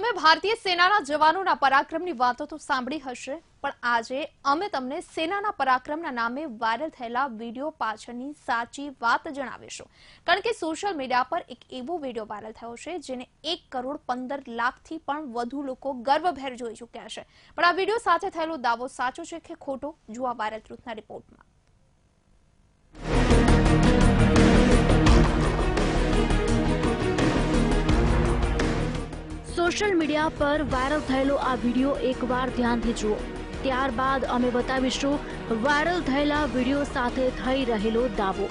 તમે ભારતીય સેનાના જવાનોના પરાક્રમની વાતો તો સાંભળી હશે, પણ આજે અમે તમને સેનાના પરાક્રમના નામે વાયરલ થયેલા વીડિયો પાછળની સાચી વાત જણાવીશું. કારણ કે સોશિયલ મીડિયા પર એક એવો વીડિયો વાયરલ થયો છે, જેને એક કરોડ પંદર લાખથી પણ વધુ લોકો ગર્વભેર જોઈ ચૂક્યા છે. પણ આ વીડિયો સાથે થયેલો દાવો સાચો છે કે ખોટો? જોવા વાયરલ ટ્રુથના રિપોર્ટમાં સોશિયલ મીડિયા પર વાયરલ થયેલો આ વીડિયો એકવાર ધ્યાનથી જુઓ. ત્યારબાદ અમે બતાવીશું, વાયરલ થયેલા વીડિયો સાથે થઈ રહેલો દાવો.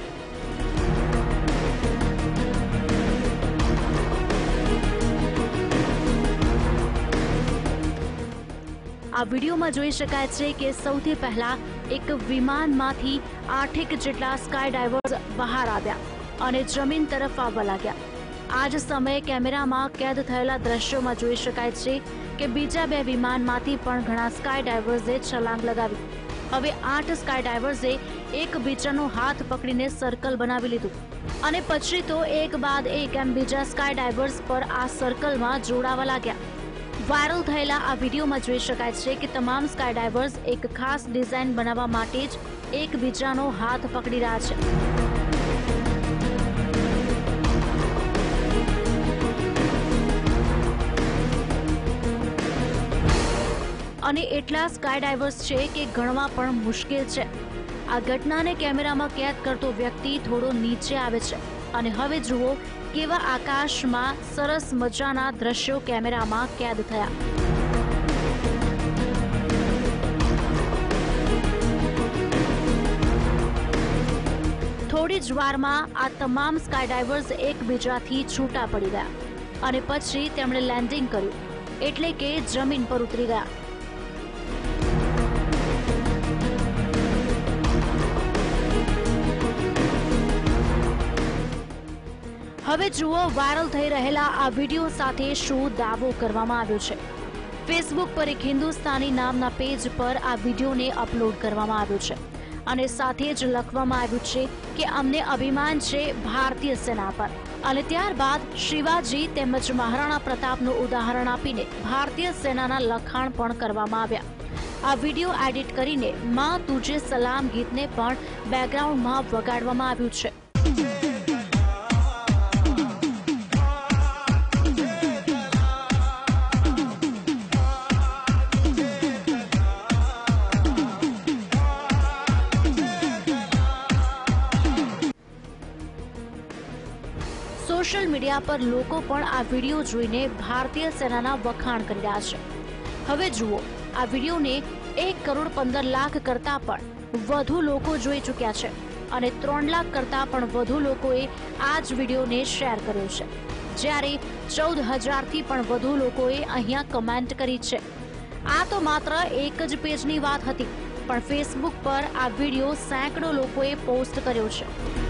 આ વિડીયોમાં જોઈ શકાય છે કે સૌથી પહેલા એક વિમાનમાંથી આઠેક જેટલા સ્કાય ડાઇવર્સ બહાર આવ્યા અને જમીન તરફ આવવા લાગ્યા. આ જ સમયે કેમેરામાં કેદ થયેલા દ્રશ્યોમાં જોઈ શકાય છે કે બીજા બે વિમાનમાંથી પણ ઘણા સ્કાય ડાઇવર્સે છલાંગ લગાવી. હવે આઠ સ્કાય ડાઇવર્સે એકબીજાનો હાથ પકડીને સર્કલ બનાવી લીધું. અને પછી તો એક બાદ એક એમ બીજા સ્કાય ડાઇવર્સ પર આ સર્કલમાં જોડાવા લાગ્યા. વાયરલ થયેલા આ વિડીયોમાં જોઈ શકાય છે કે તમામ સ્કાય ડાઇવર્સ એક ખાસ ડિઝાઇન બનાવવા માટે જ એકબીજાનો હાથ પકડી રહ્યા છે. અને એટલા સ્કાય ડાઇવર્સ છે કે ગણવા પણ મુશ્કેલ છે. આ ઘટનાને કેમેરામાં કેદ કરતો વ્યક્તિ થોડો નીચે આવે છે. અને હવે જુઓ કેવા આકાશમાં સરસ મજાના દ્રશ્યો કેમેરામાં કેદ થયા. થોડી જ વારમાં આ તમામ સ્કાયડાઈવર્સ એકબીજાથી છૂટા પડી ગયા. અને પછી તેમણે લેન્ડિંગ કર્યું. એટલે કે જમીન પર ઉતરી ગયા. હવે જુઓ, વાયરલ થઈ રહેલા આ વીડિયો સાથે શું દાવો કરવામાં આવ્યો છે. ફેસબુક પર એક હિન્દુસ્તાની નામના પેજ પર આ વિડીયોને અપલોડ કરવામાં આવ્યો છે. અને સાથે જ લખવામાં આવ્યું છે કે અમને અભિમાન છે ભારતીય સેના પર. અને ત્યારબાદ શિવાજી તેમજ મહારાણા પ્રતાપનું ઉદાહરણ આપીને ભારતીય સેનાના લખાણ પણ કરવામાં આવ્યા. આ વીડિયો એડિટ કરીને માં તુજે સલામ ગીતને પણ બેકગ્રાઉન્ડમાં વગાડવામાં આવ્યું છે. સોશિયલ મીડિયા પર લોકો પણ આ વીડિયો જોઈને ભારતીય સેનાના વખાણ કરી રહ્યા છે. હવે જુઓ, આ વિડીયોને એક કરોડ પંદર લાખ કરતા પણ વધુ લોકો જોઈ ચૂક્યા છે અને ત્રણ લાખ કરતા પણ વધુ લોકોએ આ જ વિડીયોને શેર કર્યો છે. જ્યારે ચૌદ હજારથી પણ વધુ લોકોએ અહીંયા કમેન્ટ કરી છે. આ તો માત્ર એક જ પેજની વાત હતી, પણ ફેસબુક પર આ વીડિયો સેંકડો લોકોએ પોસ્ટ કર્યો છે.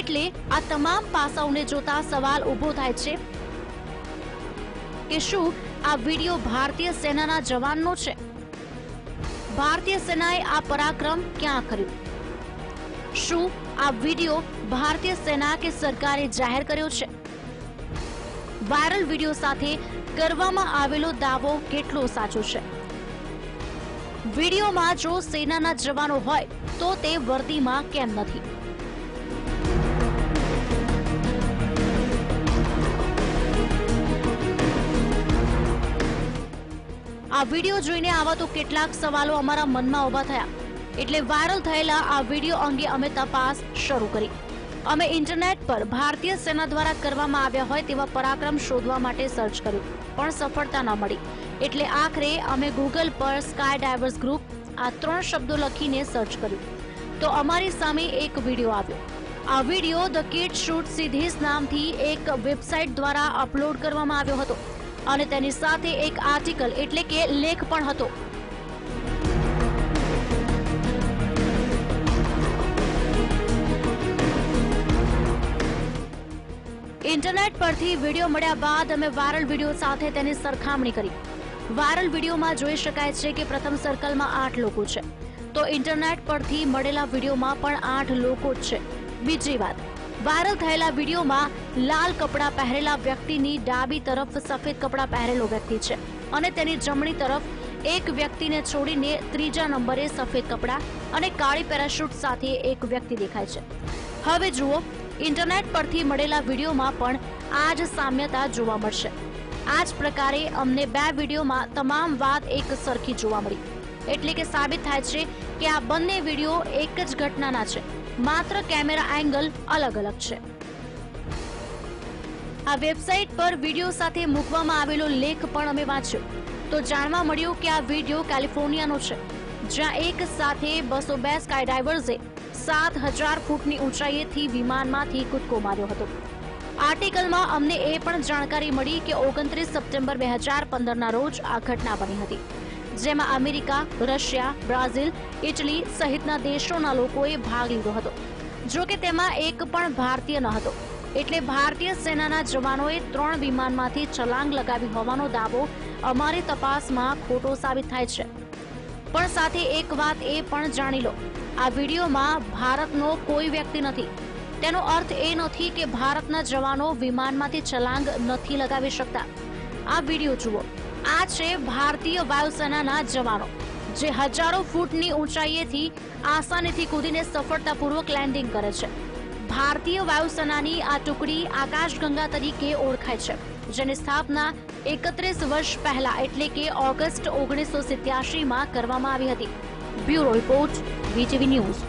એટલે આ તમામ પાસાઓને જોતા સવાલ ઊભો થાય છે કે શું આ વીડિયો ભારતીય સેનાના જવાનનો છે? ભારતીય સેનાએ આ પરાક્રમ ક્યાં કર્યું? શું આ વીડિયો ભારતીય સેના કે સરકારે જાહેર કર્યો છે? વાયરલ વીડિયો સાથે કરવામાં આવેલો દાવો કેટલો સાચો છે? વિડીયોમાં જો સેનાના જવાનો હોય તો તે વર્દીમાં કેમ નથી? આ વીડિયો જોઈને આવા તો કેટલાક સવાલો અમારા મનમાં ઊભા થયા. એટલે વાયરલ થયેલા આ વીડિયો અંગે અમે તપાસ શરૂ કરી. અમે ઇન્ટરનેટ પર ભારતીય સેના દ્વારા કરવામાં આવ્યા હોય તેવા પરાક્રમ શોધવા માટે સર્ચ કર્યું, પણ સફળતા ન મળી. એટલે આખરે અમે ગૂગલ પર સ્કાય ડાઇવર્સ ગ્રુપ આ ત્રણ શબ્દો લખીને સર્ચ કર્યું. તો અમારી સામે એક વીડિયો આવ્યો. આ વીડિયો ધ કિડ શૂટ સિધીસ નામથી એક વેબસાઇટ દ્વારા અપલોડ કરવામાં આવ્યો હતો. અને તેની સાથે એક આર્ટિકલ એટલે કે લેખ પણ હતો. ઇન્ટરનેટ પરથી વીડિયો મળ્યા બાદ અમે વાયરલ વીડિયો સાથે તેની સરખામણી કરી. વાયરલ વિડીયોમાં જોઈ શકાય છે કે પ્રથમ સર્કલમાં આઠ લોકો છે. તો ઇન્ટરનેટ પરથી મળેલા વિડીયોમાં પણ આઠ લોકો જ છે. બીજી વાત, વાયરલ થયેલા વિડીયોમાં લાલ કપડાં પહેરેલા વ્યક્તિની ડાબી તરફ સફેદ કપડાં પહેરેલો વ્યક્તિ છે અને તેની જમણી તરફ એક વ્યક્તિને છોડીને ત્રીજા નંબરે સફેદ કપડાં અને કાળી પેરાશૂટ સાથે એક વ્યક્તિ દેખાય છે. હવે જુઓ, ઇન્ટરનેટ પરથી મળેલા વિડીયોમાં પણ આ જ સામ્યતા જોવા મળશે. આ જ પ્રકારે અમને બે વિડીયોમાં તમામ વાત એક સરખી જોવા મળી. એટલે કે સાબિત થાય છે કે આ બંને વીડિયો એક જ ઘટનાના છે. માત્ર કેમેરા એંગલ અલગ અલગ છે. આ વેબસાઇટ પર વીડિયો સાથે મૂકવામાં આવેલો લેખ પણ અમે વાંચ્યો. તો જાણવા મળ્યું કે આ વીડિયો કેલિફોર્નિયાનો છે, જ્યાં એક સાથે બસો બે સ્કાય ડાઇવર્સે સાત હજાર ફૂટની ઊંચાઈએથી વિમાનમાંથી કૂદકો માર્યો હતો. આર્ટિકલમાં અમને એ પણ જાણકારી મળી કે ઓગણત્રીસ સપ્ટેમ્બર બે હજાર પંદરના રોજ આ ઘટના બની હતી, જેમાં અમેરિકા, રશિયા, બ્રાઝિલ, ઇટલી સહિતના દેશોના લોકોએ ભાગ લીધો હતો જો કે તેમાં એક પણ ભારતીય ન હતો. એટલે ભારતીય સેનાના જવાનોએ ત્રણ વિમાનમાંથી છલાંગ લગાવી હોવાનો દાવો અમારી તપાસમાં ખોટો સાબિત થાય છે. પણ સાથે એક વાત એ પણ જાણી લો. આ વિડીયોમાં ભારતનો કોઈ વ્યક્તિ નથી. તેનો અર્થ એ નથી કે ભારતના જવાનો વિમાનમાંથી છલાંગ નથી લગાવી શકતા. આ વીડિયો જુઓ. આ છે ભારતીય વાયુસેનાના જવાનો, જે હજારો ફૂટની ઊંચાઈએથી આસાનીથી કૂદીને સફળતાપૂર્વક લેન્ડિંગ કરે છે. ભારતીય વાયુસેનાની આ ટુકડી આકાશગંગા તરીકે ઓળખાય છે, જેની સ્થાપના એકત્રીસ વર્ષ પહેલા એટલે કે ઓગસ્ટ ઓગણીસો સિત્યાસીમાં કરવામાં આવી હતી. Bureau report, VTV news.